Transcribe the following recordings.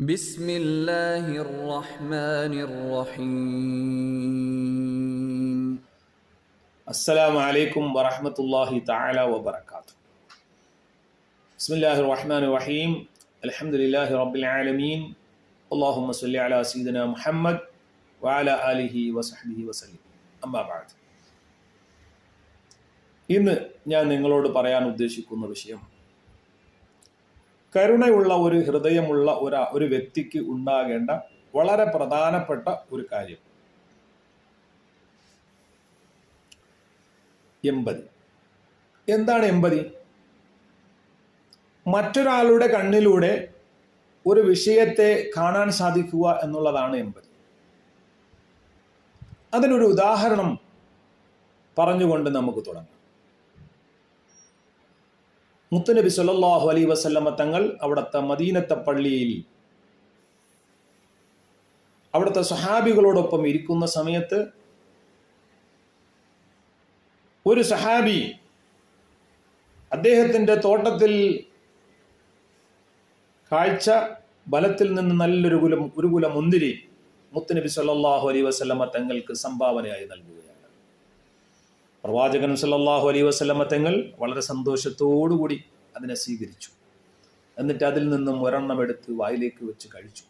بسم الله الرحمن الرحيم السلام عليكم ورحمة الله تعالى وبركاته بسم الله الرحمن الرحيم الحمد لله رب العالمين اللهم صل على سيدنا محمد وعلى آله وصحبه وسلم أما بعد ഇന്ന് ഞാൻ നിങ്ങളോട് പറയാൻ ഉദ്ദേശിക്കുന്ന വിഷയം കരുണയുള്ള ഒരു ഹൃദയമുള്ള ഒരു ഒരു വ്യക്തിക്ക് ഉണ്ടാകേണ്ട വളരെ പ്രധാനപ്പെട്ട ഒരു കാര്യം. എമ്പതി. എന്താണ് എമ്പതി? മറ്റൊരാളുടെ കണ്ണിലൂടെ ഒരു വിഷയത്തെ കാണാൻ സാധിക്കുക എന്നുള്ളതാണ് എമ്പതി. അതിനൊരു ഉദാഹരണം പറഞ്ഞുകൊണ്ട് നമുക്ക് തുടങ്ങാം. മുത്തുനബി സല്ലാഹു അലൈ വസല്ലമ തങ്ങൾ അവിടുത്തെ മദീനത്തെ പള്ളിയിൽ അവിടുത്തെ സഹാബികളോടൊപ്പം ഇരിക്കുന്ന സമയത്ത് ഒരു സഹാബി അദ്ദേഹത്തിന്റെ തോട്ടത്തിൽ കാഴ്ച ബലത്തിൽ നിന്ന് നല്ലൊരു കുലം ഒരു കുലം മുന്തിരി മുത്തുനബി സല്ലാഹു അലൈ വസല്ലമ തങ്ങൾക്ക് സംഭാവനയായി നൽകുകയാണ്. പ്രവാചകൻ സല്ലാഹു അലൈ വസ്ലമ തങ്ങൾ വളരെ സന്തോഷത്തോടുകൂടി അതിനെ സ്വീകരിച്ചു. എന്നിട്ട് അതിൽ നിന്നും ഒരെണ്ണം എടുത്ത് വായിലേക്ക് വെച്ച് കഴിച്ചു.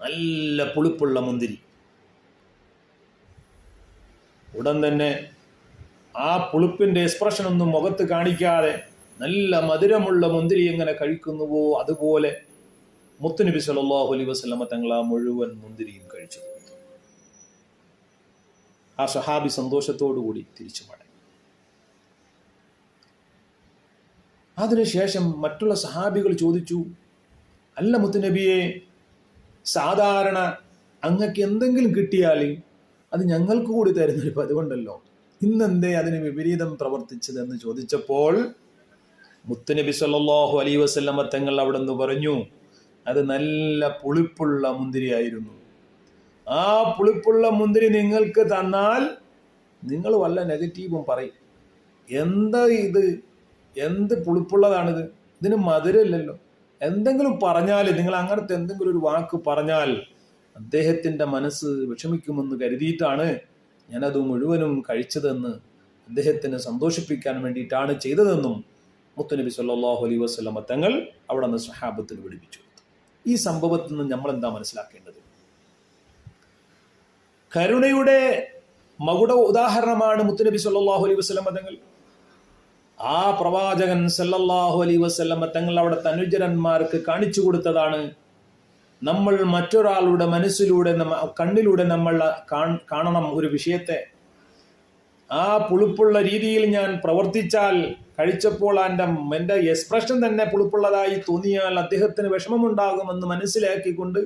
നല്ല പുളിപ്പുള്ള മുന്തിരി. ഉടൻ തന്നെ ആ പുളിപ്പിന്റെ എക്സ്പ്രഷൻ ഒന്നും മുഖത്ത് കാണിക്കാതെ നല്ല മധുരമുള്ള മുന്തിരി എങ്ങനെ കഴിക്കുന്നുവോ അതുപോലെ മുത്തുനബി സല്ലല്ലാഹു അലൈ വസ്ലമ തങ്ങൾ ആ മുഴുവൻ മുന്തിരിയും കഴിച്ചു. ആ സഹാബി സന്തോഷത്തോടുകൂടി തിരിച്ചു മടങ്ങി. അതിനുശേഷം മറ്റുള്ള സഹാബികൾ ചോദിച്ചു അല്ല മുത്തുനബിയെ സാധാരണ അങ്ങക്ക് എന്തെങ്കിലും കിട്ടിയാൽ അത് ഞങ്ങൾക്ക് കൂടി തരുന്നൊരു പതിവുണ്ടല്ലോ. ഇന്നെന്തേ അതിന് വിപരീതം പ്രവർത്തിച്ചതെന്ന് ചോദിച്ചപ്പോൾ മുത്തുനബി സല്ലാഹു അലൈഹി വസല്ലമ തങ്ങൾ അവിടെ നിന്ന് പറഞ്ഞു അത് നല്ല പുളിപ്പുള്ള മുന്തിരിയായിരുന്നു. ആ പുളിപ്പുള്ള മുന്തിരി നിങ്ങൾക്ക് തന്നാൽ നിങ്ങൾ വല്ല നെഗറ്റീവും പറയും. എന്താ ഇത്? എന്ത് പുളിപ്പുള്ളതാണിത്? ഇതിന് മധുരമില്ലല്ലോ. എന്തെങ്കിലും പറഞ്ഞാൽ നിങ്ങൾ അങ്ങനത്തെ എന്തെങ്കിലും ഒരു വാക്ക് പറഞ്ഞാൽ അദ്ദേഹത്തിന്റെ മനസ്സ് വിഷമിക്കുമെന്ന് കരുതിയിട്ടാണ് ഞാനത് മുഴുവനും കഴിച്ചതെന്ന് അദ്ദേഹത്തിനെ സന്തോഷിപ്പിക്കാൻ വേണ്ടിയിട്ടാണ് ചെയ്തതെന്നും മുത്തുനബി സല്ലാഹു അലൈ വസല്ലമ തങ്ങൾ അവിടെ നിന്ന് സഹാബത്തിൽ വിളിപ്പിച്ചു ഈ സംഭവത്തിൽ നിന്ന് നമ്മൾ എന്താ മനസ്സിലാക്കേണ്ടത്? കരുണയുടെ മകുട ഉദാഹരണമാണ് മുത്തുനബി സല്ലാഹു അലൈ വസല്ലമ തങ്ങൾ. ആ പ്രവാചകൻ സല്ലല്ലാഹു അലൈ വസ്ലമ തങ്ങൾ അവിടുത്തെ തനുജരന്മാർക്ക് കാണിച്ചു കൊടുത്തതാണ്. നമ്മൾ മറ്റൊരാളുടെ മനസ്സിലൂടെ കണ്ണിലൂടെ നമ്മൾ കാണണം ഒരു വിഷയത്തെ. ആ പുളിപ്പുള്ള രീതിയിൽ ഞാൻ പ്രവർത്തിച്ചാൽ കഴിച്ചപ്പോൾ എന്റെ എന്റെ എക്സ്പ്രഷൻ തന്നെ പുളിപ്പുള്ളതായി തോന്നിയാൽ അദ്ദേഹത്തിന് വിഷമമുണ്ടാകുമെന്ന് മനസ്സിലാക്കിക്കൊണ്ട്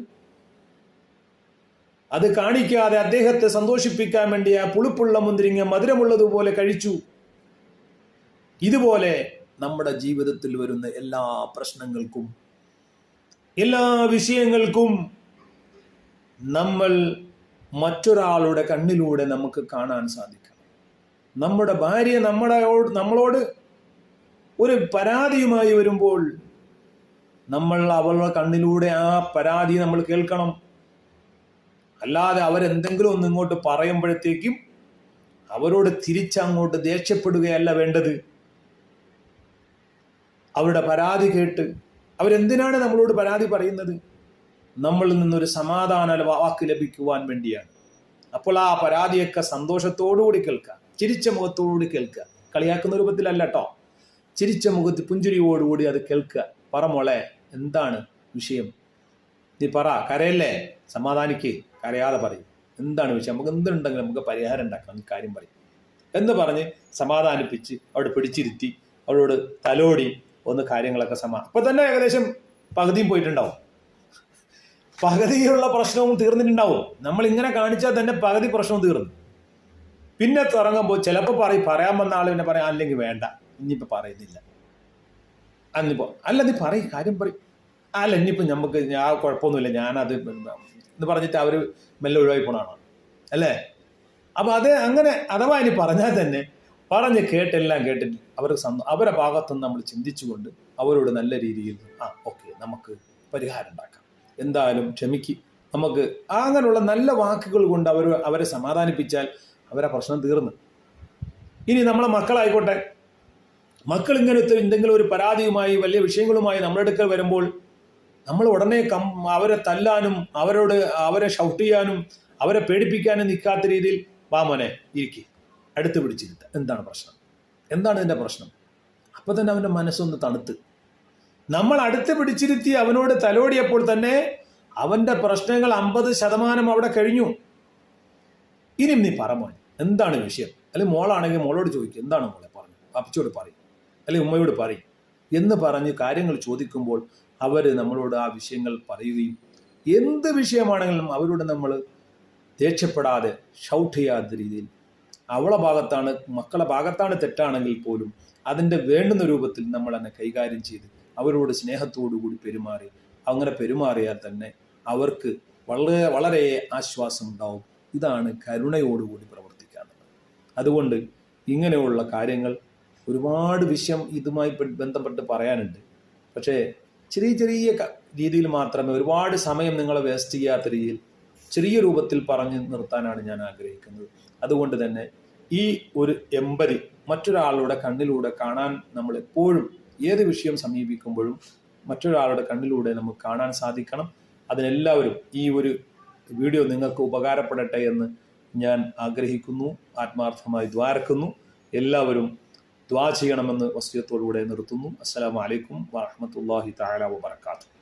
അത് കാണിക്കാതെ അദ്ദേഹത്തെ സന്തോഷിപ്പിക്കാൻ വേണ്ടി ആ പുളിപ്പുള്ള മുന്തിരിങ്ങ മധുരമുള്ളതുപോലെ കഴിച്ചു. ഇതുപോലെ നമ്മുടെ ജീവിതത്തിൽ വരുന്ന എല്ലാ പ്രശ്നങ്ങൾക്കും എല്ലാ വിഷയങ്ങൾക്കും നമ്മൾ മറ്റൊരാളുടെ കണ്ണിലൂടെ നമുക്ക് കാണാൻ സാധിക്കണം നമ്മുടെ ഭാര്യ നമ്മുടെ നമ്മളോട് ഒരു പരാതിയുമായി വരുമ്പോൾ നമ്മൾ അവളുടെ കണ്ണിലൂടെ ആ പരാതി നമ്മൾ കേൾക്കണം. അല്ലാതെ അവരെന്തെങ്കിലും ഒന്ന് ഇങ്ങോട്ട് പറയുമ്പോഴത്തേക്കും അവരോട് തിരിച്ചങ്ങോട്ട് ദേഷ്യപ്പെടുകയല്ല വേണ്ടത്. അവരുടെ പരാതി കേട്ട് അവരെന്തിനാണ് നമ്മളോട് പരാതി പറയുന്നത്? നമ്മളിൽ നിന്നൊരു സമാധാന വാക്ക് ലഭിക്കുവാൻ വേണ്ടിയാണ്. അപ്പോൾ ആ പരാതിയൊക്കെ സന്തോഷത്തോടുകൂടി കേൾക്കുക. ചിരിച്ച മുഖത്തോടുകൂടി കേൾക്കുക. കളിയാക്കുന്ന രൂപത്തിലല്ല കേട്ടോ ചിരിച്ച മുഖത്ത് പുഞ്ചിരിയോടുകൂടി അത് കേൾക്കുക. പറമോളെ എന്താണ് വിഷയം? നീ പറ കരയല്ലേ? സമാധാനിക്ക്. കരയാതെ പറയും. എന്താണ് വിഷയം? നമുക്ക് എന്തുണ്ടെങ്കിലും നമുക്ക് പരിഹാരം ഉണ്ടാക്കണം കാര്യം പറയും. എന്ന് പറഞ്ഞ് സമാധാനിപ്പിച്ച് അവിടെ പിടിച്ചിരുത്തി അവളോട് തലോടി ഒന്ന് കാര്യങ്ങളൊക്കെ സമാ അപ്പൊ തന്നെ ഏകദേശം പകുതിയും പോയിട്ടുണ്ടാവും. പകുതിയുള്ള പ്രശ്നവും തീർന്നിട്ടുണ്ടാവും. നമ്മൾ ഇങ്ങനെ കാണിച്ചാൽ തന്നെ പകുതി പ്രശ്നവും തീർന്നു. പിന്നെ തുടങ്ങുമ്പോൾ ചിലപ്പോൾ പറയും പറയാൻ വന്ന ആൾ പിന്നെ പറയാം അല്ലെങ്കിൽ വേണ്ട. ഇനിയിപ്പോൾ പറയുന്നില്ല. അന്നിപ്പോ അല്ല നീ പറയും കാര്യം പറയും. അല്ല ഇനിയിപ്പോൾ നമുക്ക് ആ കുഴപ്പമൊന്നുമില്ല. ഞാനത് എന്ന് പറഞ്ഞിട്ട് അവർ മെല്ലെ ഒഴിവായി പോണാണ് അല്ലേ? അപ്പൊ അത് അങ്ങനെ അഥവാ ഇനി പറഞ്ഞാൽ തന്നെ പറഞ്ഞ് കേട്ടെല്ലാം കേട്ടിട്ട് അവർക്ക് സന്തോ അവരുടെ ഭാഗത്തുനിന്ന് നമ്മൾ ചിന്തിച്ചുകൊണ്ട് അവരോട് നല്ല രീതിയിൽ ആ ഓക്കെ നമുക്ക് പരിഹാരം ഉണ്ടാക്കാം. എന്തായാലും ക്ഷമിക്ക്. നമുക്ക് അങ്ങനെയുള്ള നല്ല വാക്കുകൾ കൊണ്ട് അവർ അവരെ സമാധാനിപ്പിച്ചാൽ അവരെ പ്രശ്നം തീർന്നു. ഇനി നമ്മളെ മക്കളായിക്കോട്ടെ. മക്കൾ ഇങ്ങനത്തെ എന്തെങ്കിലും ഒരു പരാതിയുമായി വലിയ വിഷയങ്ങളുമായി നമ്മുടെ അടുക്കൽ വരുമ്പോൾ നമ്മൾ ഉടനെ കം അവരെ തല്ലാനും അവരോട് അവരെ ഷൗട്ട് ചെയ്യാനും അവരെ പേടിപ്പിക്കാനും നിൽക്കാത്ത രീതിയിൽ വാ മോനെ ഇരിക്കി. അടുത്ത് പിടിച്ചിരുത്ത. എന്താണ് പ്രശ്നം? എന്താണ് ഇതിന്റെ പ്രശ്നം? അപ്പോൾ തന്നെ അവന്റെ മനസ്സൊന്ന് തണുത്ത്. നമ്മൾ അടുത്ത് പിടിച്ചിരുത്തി അവനോട് തലോടിയപ്പോൾ തന്നെ അവന്റെ പ്രശ്നങ്ങൾ അമ്പത് ശതമാനം അവിടെ കഴിഞ്ഞു. ഇനിയും നീ പറ മോൻ എന്താണ് വിഷയം? അല്ലെങ്കിൽ മോളാണെങ്കിൽ മോളോട് ചോദിക്കും എന്താണ് മോളെ പറഞ്ഞു അപ്പച്ചോട് പറയും. അല്ലെങ്കിൽ ഉമ്മയോട് പറയും. എന്ന് പറഞ്ഞ് കാര്യങ്ങൾ ചോദിക്കുമ്പോൾ അവർ നമ്മളോട് ആ വിഷയങ്ങൾ പറയുകയും എന്ത് വിഷയമാണെങ്കിലും അവരോട് നമ്മൾ ദേഷ്യപ്പെടാതെ ഷൗട്ട് ചെയ്യാത്ത രീതിയിൽ അവളെ ഭാഗത്താണ് മക്കളെ ഭാഗത്താണ് തെറ്റാണെങ്കിൽ പോലും അതിന്റെ വേണ്ടുന്ന രൂപത്തിൽ നമ്മൾ തന്നെ കൈകാര്യം ചെയ്ത് അവരോട് സ്നേഹത്തോടു കൂടി പെരുമാറി അങ്ങനെ പെരുമാറിയാൽ തന്നെ അവർക്ക് വളരെ വളരെ ആശ്വാസം ഉണ്ടാവും. ഇതാണ് കരുണയോടുകൂടി പ്രവർത്തിക്കാനുള്ളത്. അതുകൊണ്ട് ഇങ്ങനെയുള്ള കാര്യങ്ങൾ ഒരുപാട് വിഷയം ഇതുമായി ബന്ധപ്പെട്ട് പറയാനുണ്ട്. പക്ഷേ ചെറിയ ചെറിയ രീതിയിൽ മാത്രമേ ഒരുപാട് സമയം നിങ്ങളെ വേസ്റ്റ് ചെയ്യാത്ത രീതിയിൽ ചെറിയ രൂപത്തിൽ പറഞ്ഞു നിർത്താനാണ് ഞാൻ ആഗ്രഹിക്കുന്നത്. അതുകൊണ്ട് തന്നെ ഈ ഒരു എമ്പതി മറ്റൊരാളുടെ കണ്ണിലൂടെ കാണാൻ നമ്മൾ എപ്പോഴും ഏത് വിഷയം സമീപിക്കുമ്പോഴും മറ്റൊരാളുടെ കണ്ണിലൂടെ നമുക്ക് കാണാൻ സാധിക്കണം. അതിനെല്ലാവരും ഈ ഒരു വീഡിയോ നിങ്ങൾക്ക് ഉപകാരപ്പെടട്ടെ എന്ന് ഞാൻ ആഗ്രഹിക്കുന്നു. ആത്മാർത്ഥമായി ദ്വാരക്കുന്നു. എല്ലാവരും ദ്വാ ചെയ്യണമെന്ന് വസ്തുയത്തോടുകൂടെ നിർത്തുന്നു. അസ്സാം വലൈക്കും വാഹമത്തല്ലാഹി താല വബർക്കാത്തു